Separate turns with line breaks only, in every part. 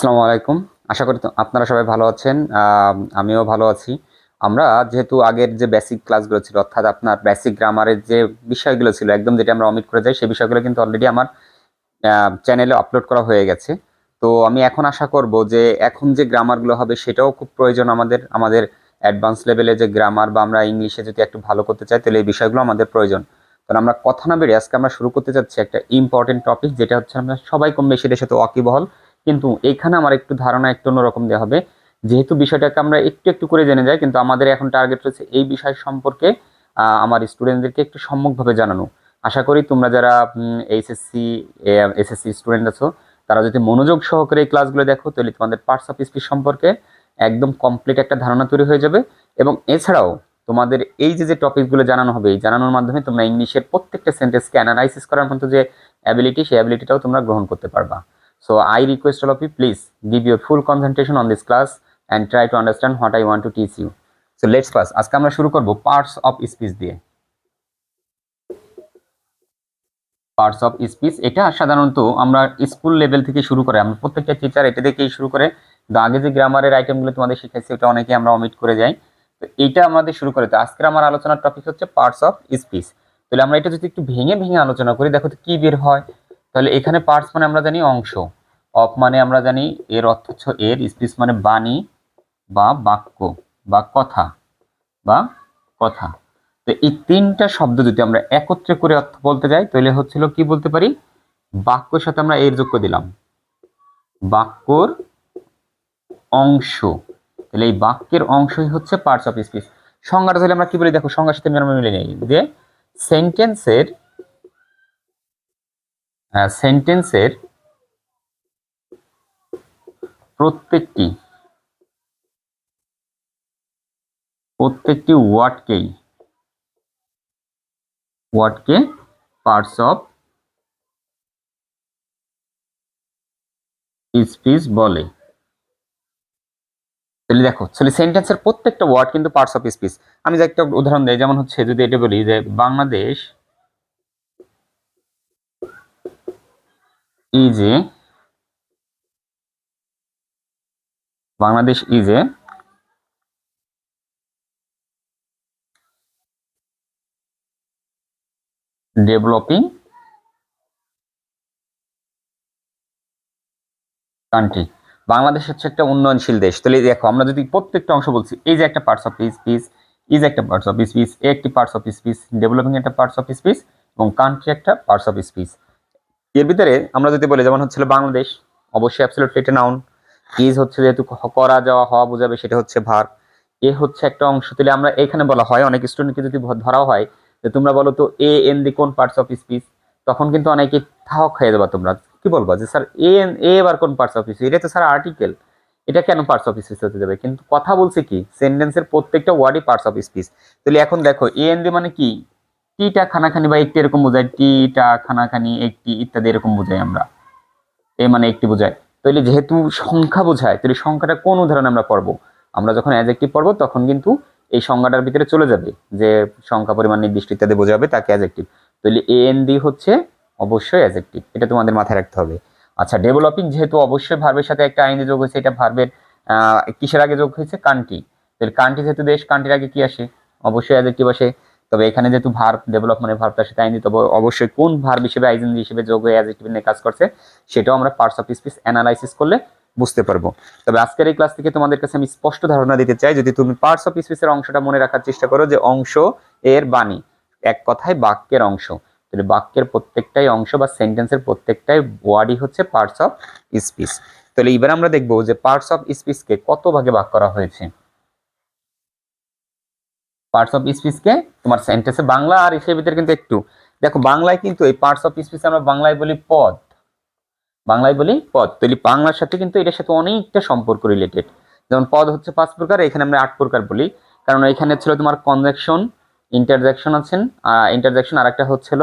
আসসালামু আলাইকুম। আশা করি আপনারা সবাই ভালো আছেন। আম, আমিও ভালো আছি। আমরা যেহেতু আগের যে বেসিক ক্লাসগুলো ছিল অর্থাৎ আপনার বেসিক গ্রামারের যে বিষয়গুলো ছিল একদম যেটা আমরা অমিট করে যাই সেই বিষয়গুলো কিন্তু অলরেডি আমার চ্যানেলে আপলোড করা হয়ে গেছে। তো আমি এখন আশা করব যে এখন যে গ্রামারগুলো হবে সেটাও খুব প্রয়োজন আমাদের আমাদের অ্যাডভান্স লেভেলে যে গ্রামার বা আমরা ইংলিশে যদি একটু ভালো করতে চাই তাহলে এই বিষয়গুলো আমাদের প্রয়োজন। তাহলে আমরা কথা না বেরিয়ে আজকে আমরা শুরু করতে যাচ্ছি একটা ইম্পর্টেন্ট টপিক যেটা হচ্ছে আমরা সবাই কম বেশি দেশে তো ওয়াকিবহল। কিন্তু এখানে আমার একটু ধারণা একটু অন্যরকম দেওয়া হবে। যেহেতু বিষয়টাকে আমরা একটু একটু করে জেনে যাই, কিন্তু আমাদের এখন টার্গেট রয়েছে এই বিষয় সম্পর্কে আমার স্টুডেন্টদেরকে একটু সম্যকভাবে জানানো। আশা করি তোমরা যারা এইচএসসি এসএসসি স্টুডেন্ট আছো, তারা যদি মনোযোগ সহকারে এই ক্লাসগুলো দেখো, তাহলে তোমাদের পার্টস অফ স্পিচ সম্পর্কে একদম কমপ্লিট একটা ধারণা তৈরি হয়ে যাবে। এবং এছাড়াও তোমাদের এই যে যে টপিকগুলো জানানো হবে, এই জানানোর মাধ্যমে তোমরা ইংলিশের প্রত্যেকটা সেন্টেন্সকে অ্যানালাইসিস করার মতো যে অ্যাবিলিটি সেই অ্যাবিলিটিটাও তোমরা গ্রহণ করতে পারবা। So, I request all of you, please give your full concentration on this class and try to understand what I want to teach you. So, let's first, আজকে আমরা শুরু করব পার্টস অফ স্পিচ দিয়ে। পার্টস অফ স্পিচ এটা সাধারণত আমরা school level থেকে শুরু করে, আমরা প্রত্যেকটা টিচার এটা থেকেই শুরু করে। আগে যে গ্রামারের আইটেমগুলো তোমাদের শিখাইছি, ওটা অনেকে আমরা অমিট করে যাই। তো এইটা আমাদের শুরু করে, তো আজকের আমার আলোচনার টপিক হচ্ছে পার্টস অফ স্পিচ তাহলে আমরা এটা যদি একটু ভেঙে ভেঙে আলোচনা করি, দেখো তো কি বের হয়। তাহলে এখানে পার্টস মানে আমরা জানি অংশ অফ মানে আমরা জানি এর অর্থ হচ্ছে এর স্পিচ মানে বাণী বা বাক্য বা কথা বা কথা। তো এই তিনটা শব্দ যদি আমরা একত্রে করে অর্থ বলতে যাই, তাহলে হচ্ছিল কি বলতে পারি? বাক্যের সাথে আমরা এর যোগ্য দিলাম। বাক্যর অংশ, তাহলে এই বাক্যের অংশই হচ্ছে পার্টস অফ স্পিচ সংজ্ঞাটা তাহলে আমরা কি বলি? দেখো, সংজ্ঞার সাথে আমরা মিলে নেই। যে সেন্টেন্সের সেন্টেন্সের প্রত্যেকটি প্রত্যেকটি ওয়ার্ডকেই ওয়ার্ডকে পার্টস অফ স্পিচ বলে। তাহলে দেখো, তাহলে সেন্টেন্সের প্রত্যেকটা ওয়ার্ড কিন্তু পার্টস অফ স্পিচ আমি যে একটা উদাহরণ দেই, যেমন হচ্ছে যদি এটা বলি যে Bangladesh is. A Bangladesh is. A developing country. Bangladesh হচ্ছে একটা উন্নয়নশীল দেশ। তাহলে দেখো, আমরা যদি প্রত্যেকটা অংশ বলছি, এই যে একটা পার্টস অফ স্পিচ ইজ একটা পার্টস অফ স্পিচ একটি পার্টস অফ স্পিচ ডেভেলপিং একটা পার্টস অফ স্পিচ এবং কান্ট্রি একটা পার্টস অফ স্পিচ এর ভিতরে আমরা যদি বলি, যেমন হচ্ছিল বাংলাদেশ, অবশ্যই অ্যাবসলিউটলি এটা নাউন ইজ হচ্ছে যেহেতু করা যাওয়া, হওয়া বোঝাবে, সেটা হচ্ছে ভার এ হচ্ছে একটা অংশ তাহলে আমরা এখানে বলা হয়, অনেক স্টুডেন্টকে যদি ধরা হয়, যে তোমরা বলো তো এ এন দি কোন পার্টস অফ স্পিচ তখন কিন্তু অনেকে থাক খেয়ে দেবা তোমরা। কি বলবা? যে স্যার এ এন এ এবার কোন পার্টস অফ স্পিচ এটা তো স্যার আর্টিকেল এটা কেন পার্টস অফ স্পিচ হতে যাবে কিন্তু কথা বলছে কি? সেন্টেন্সের প্রত্যেকটা ওয়ার্ডই পার্টস অফ স্পিচ তাহলে এখন দেখো এ এন দি মানে কি? টিটা খানাখানি বা একটি এরকম বোঝায়, টিটা খানাখানি, একটি ইত্যাদি এরকম বোঝাই আমরা। এ মানে একটি বোঝায়। তাহলে যেহেতু সংখ্যা বোঝায় তাহলে সংখ্যাটা কোন উদাহরণে আমরা পড়ব? আমরা যখন অ্যাজেক্টিভ পড়ব, তখন কিন্তু এই সংজ্ঞাটার ভিতরে চলে যাবে যে সংখ্যা, পরিমাণ, নির্দিষ্ট ইত্যাদি বোঝাবে তাকে অ্যাজেক্টিভ তাহলে এ এন ডি হচ্ছে অবশ্যই অ্যাজেক্টিভ এটা তোমাদের মাথায় রাখতে হবে। আচ্ছা ডেভেলপিং যেহেতু অবশ্যই ভার্বের সাথে একটা আইনি যোগ হয়েছে, এটা ভার্বের কিসের আগে যোগ হয়েছে? কান্ট্রি তাহলে কান্ট্রি যেহেতু দেশ কান্ট্রির আগে কি আসে? অবশ্যই অ্যাজেক্টিভ আসে। তবে এখানে যেহেতু ভার্ব ডেভেলপমেন্টের ভার্বটার সাথে আইনি, তবে অবশ্যই কোন ভার্ব হিসেবে, আইজেন হিসেবে যোগ হয়ে অ্যাজেক্টিভ নিয়ে কাজ করছে, সেটাও আমরা পার্টস অফ স্পিচ অ্যানালাইসিস করলে বুঝতে পারব। তবে আজকের এই ক্লাস থেকে তোমাদের কাছে আমি স্পষ্ট ধারণা দিতে চাই, যদি তুমি পার্টস অফ স্পিচের অংশটা মনে রাখার চেষ্টা করো যে অংশ এর বাণী, এক কথায় বাক্যের অংশ। তাহলে বাক্যের প্রত্যেকটাই অংশ বা সেন্টেন্সের প্রত্যেকটাই ওয়ার্ডই হচ্ছে পার্টস অফ স্পিচ তাহলে এবার আমরা দেখব যে পার্টস অফ স্পিচকে কত ভাগে ভাগ করা হয়েছে। পার্টস অফ স্পিচকে তোমার সেন্টেন্সে বাংলা আর এসের ভিতরে কিন্তু একটু। দেখো, বাংলায় কিন্তু এই পার্টস অফ স্পিচ আমরা বাংলায় বলি পদ। বাংলায় বলি পদ। তাহলে বাংলার সাথে কিন্তু এটার সাথে অনেকটা সম্পর্ক রিলেটেড যেমন পদ হচ্ছে পাঁচ প্রকার, এখানে আমরা আট প্রকার বলি। কারণ এখানে ছিল তোমার কনজাকশন ইন্টারজ্যাকশন আছেন ইন্টারজ্যাকশন আর একটা হচ্ছিল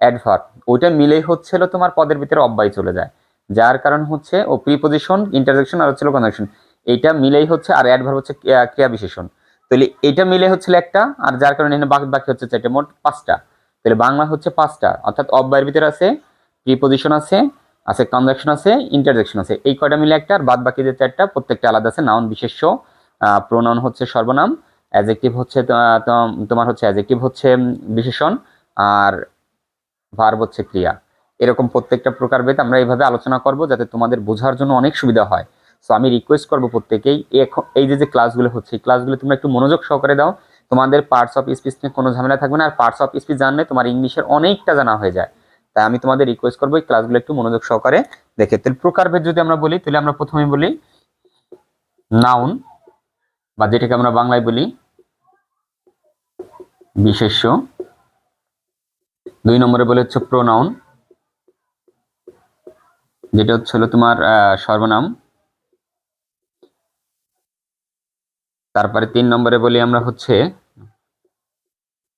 অ্যাডভার্ব ওইটা মিলেই হচ্ছিল তোমার পদের ভিতরে অব্যয় চলে যায়। যার কারণ হচ্ছে, ও প্রিপোজিশন ইন্টারজেকশন আর হচ্ছিল কনজাকশন এইটা মিলেই হচ্ছে, আর অ্যাডভার্ব হচ্ছে ক্রিয়া বিশেষণ তাহলে এটা মিলে হচ্ছিল একটা, আর যার কারণে এখানে বাকি বাকি হচ্ছে চারটে, মোট পাঁচটা। তাহলে বাংলা হচ্ছে পাঁচটা, অর্থাৎ অব্যয়ের ভিতরে আছে, প্রিপোজিশন আছে আছে কনজাকশন আছে, ইন্টারজেকশন আছে। এই কয়টা মিলে একটা, আর বাদ বাকি যে চারটা, প্রত্যেকটা আলাদা আছে নাউন বিশেষ্য প্রোনাউন হচ্ছে সর্বনাম অ্যাজেক্টিভ হচ্ছে তোমার হচ্ছে অ্যাজেক্টিভ হচ্ছে বিশেষণ, আর ভার্ব হচ্ছে ক্রিয়া। এরকম প্রত্যেকটা প্রকারভেদ আমরা এইভাবে আলোচনা করব, যাতে তোমাদের বোঝার জন্য অনেক সুবিধা হয়। সো আমি রিকোয়েস্ট করব প্রত্যেকেই এই যে যে ক্লাসগুলো হচ্ছে, এই ক্লাসগুলো তোমরা একটু মনোযোগ সহকারে দাও। তোমাদের পার্টস অফ স্পিচ নিয়ে কোনো ঝামেলা থাকবে না, আর পার্টস অফ স্পিচ জানলে তোমার ইংলিশের অনেকটা জানা হয়ে যায়। তাই আমি তোমাদের রিকোয়েস্ট করব এই ক্লাসগুলো একটু মনোযোগ সহকারে দেখে। তাহলে প্রকারভেদ যদি আমরা বলি, তাহলে আমরা প্রথমে বলি নাউন বা যেটাকে আমরা বাংলায় বলি বিশেষ্য। দুই নম্বরে বলে হচ্ছে প্রোনাউন যেটা হচ্ছে হলো তোমার সর্বনাম। তারপরে তিন নম্বরে বলি আমরা হচ্ছে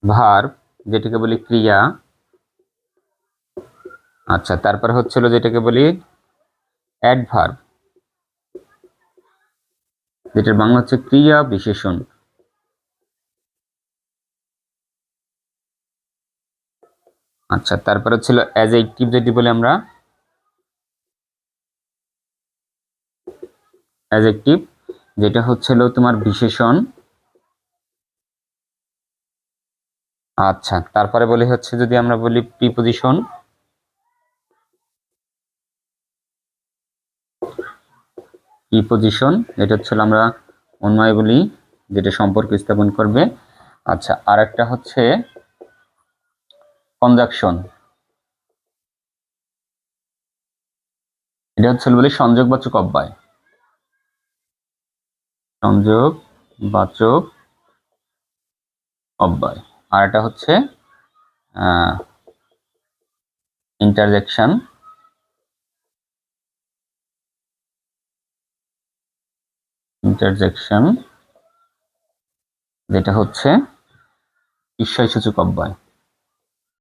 ভার্ব যেটাকে বলি ক্রিয়া। আচ্ছা তারপরে হচ্ছে হলো যেটাকে বলি অ্যাডভার্ব যেটার বাংলা হচ্ছে ক্রিয়া বিশেষণ। আচ্ছা তারপরে ছিল অ্যাজেক্টিভ যদি বলি আমরা অ্যাজেক্টিভ যেটা হচ্ছিল তোমার বিশেষণ। আচ্ছা তারপরে বলি হচ্ছে যদি আমরা বলি প্রিপোজিশন প্রিপোজিশন এটা হচ্ছে আমরা অন্যয় বলি, যেটা সম্পর্ক স্থাপন করবে। আচ্ছা আর একটা হচ্ছে কনজাকশন এটা হচ্ছে বলি সংযোগবাচক অব্যয়। সংযোগ বাচক অব্যয়। আর এটা হচ্ছে ইন্টারজেকশন ইন্টারজেকশন যেটা হচ্ছে ঈশ্বরসূচক অব্যয়।